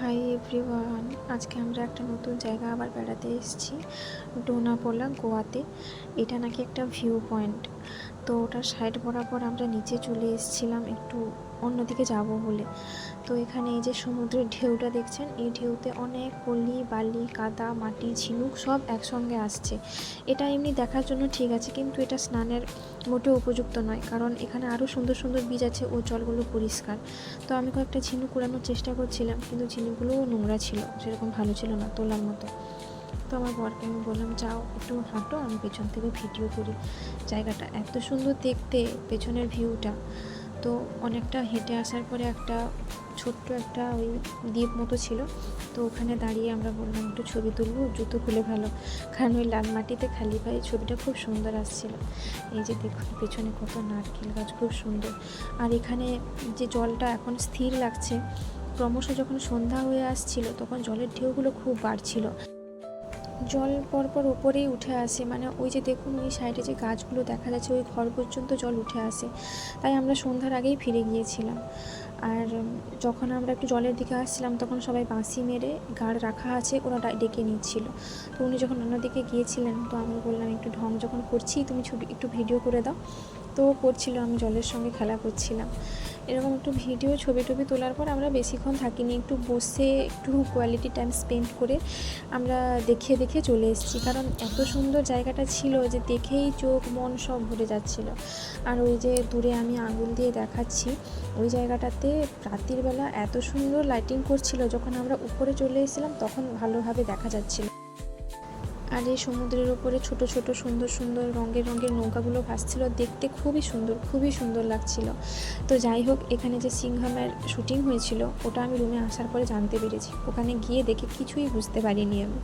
Hi everyone আজকে আমরা একটা নতুন জায়গা আবার বেড়াতে এসেছি। ডোনাপোলা গোয়াতে। এটা নাকি একটা ভিউ পয়েন্ট তো ওটার সাইড বরাবর আমরা নিচে চলে এসেছিলাম, একটু অন্যদিকে যাব বলে। তো এখানে এই যে সমুদ্রের ঢেউটা দেখছেন, এই ঢেউতে অনেক পলি, বালি, কাদা, মাটি, ঝিনুক সব একসঙ্গে আসছে। এটা এমনি দেখার জন্য ঠিক আছে, কিন্তু এটা স্নানের মোটেও উপযুক্ত নয়, কারণ এখানে আরও সুন্দর সুন্দর বীজ আছে ও জলগুলো পরিষ্কার। তো আমি কয়েকটা ঝিনুক কুড়ানোর চেষ্টা করছিলাম, কিন্তু ঝিনুকগুলোও নোংরা ছিল, সেরকম ভালো ছিল না তোলার মতো। আমার বরকে আমি বললাম, যাও, একটু হাঁটো, আমি পেছন থেকে ভিডিও করি। জায়গাটা এত সুন্দর দেখতে, পেছনের ভিউটা। তো অনেকটা হেঁটে আসার পরে একটা ছোট্ট একটা ওই দ্বীপ মতো ছিল। তো ওখানে দাঁড়িয়ে আমরা বললাম, একটু ছবি তুলবো, জুতো খুলে ভালো। কারণ ওই লাল মাটিতে খালি পায়ে ছবিটা খুব সুন্দর আসছিল। এই যে দেখুন, পেছনে কত নারকেল গাছ, খুব সুন্দর। আর এখানে যে জলটা এখন স্থির লাগছে, ক্রমশ যখন সন্ধ্যা হয়ে আসছিল, তখন জলের ঢেউগুলো খুব বাড়ছিল। জল পরপর ওপরেই উঠে আসে। মানে ওই যে দেখুন, ওই সাইডে যে গাছগুলো দেখা যাচ্ছে, ওই ঘর পর্যন্ত জল উঠে আসে। তাই আমরা সন্ধ্যার আগেই ফিরে গিয়েছিলাম। আর যখন আমরা একটু জলের দিকে আসছিলাম, তখন সবাই বাঁশি মেরে গাড় রাখা আছে, ওরা ডেকে নিচ্ছিল। তো উনি যখন অন্যদিকে গিয়েছিলেন, তো আমি বললাম, একটু ঢং যখন করছি, তুমি ছবি, একটু ভিডিও করে দাও। তো করছিল, আমি জলের সঙ্গে খেলা করছিলাম। এরকম একটু ভিডিও, ছবি টবি তোলার পর আমরা বেশিক্ষণ থাকিনি। একটু বসে একটু কোয়ালিটি টাইম স্পেন্ড করে আমরা দেখে দেখে চলে এসেছি। কারণ এত সুন্দর জায়গাটা ছিল যে দেখেই চোখ, মন সব ভরে যাচ্ছিল। আর ওই যে দূরে আমি আঙুল দিয়ে দেখাচ্ছি, ওই জায়গাটাতে রাত্রির বেলা এত সুন্দর লাইটিং করছিল। যখন আমরা উপরে চলে এসেছিলাম, তখন ভালোভাবে দেখা যাচ্ছিল। আর এই সমুদ্রের ওপরে ছোট ছোট সুন্দর সুন্দর রঙের রঙের নৌকাগুলো ভাসছিল। দেখতে খুবই সুন্দর খুবই সুন্দর লাগছিল। তো যাই হোক, এখানে যে সিংহামের শুটিং হয়েছিল, ওটা আমি রুমে আসার পরে জানতে পেরেছি। ওখানে গিয়ে দেখে কিছুই বুঝতে পারিনি আমি।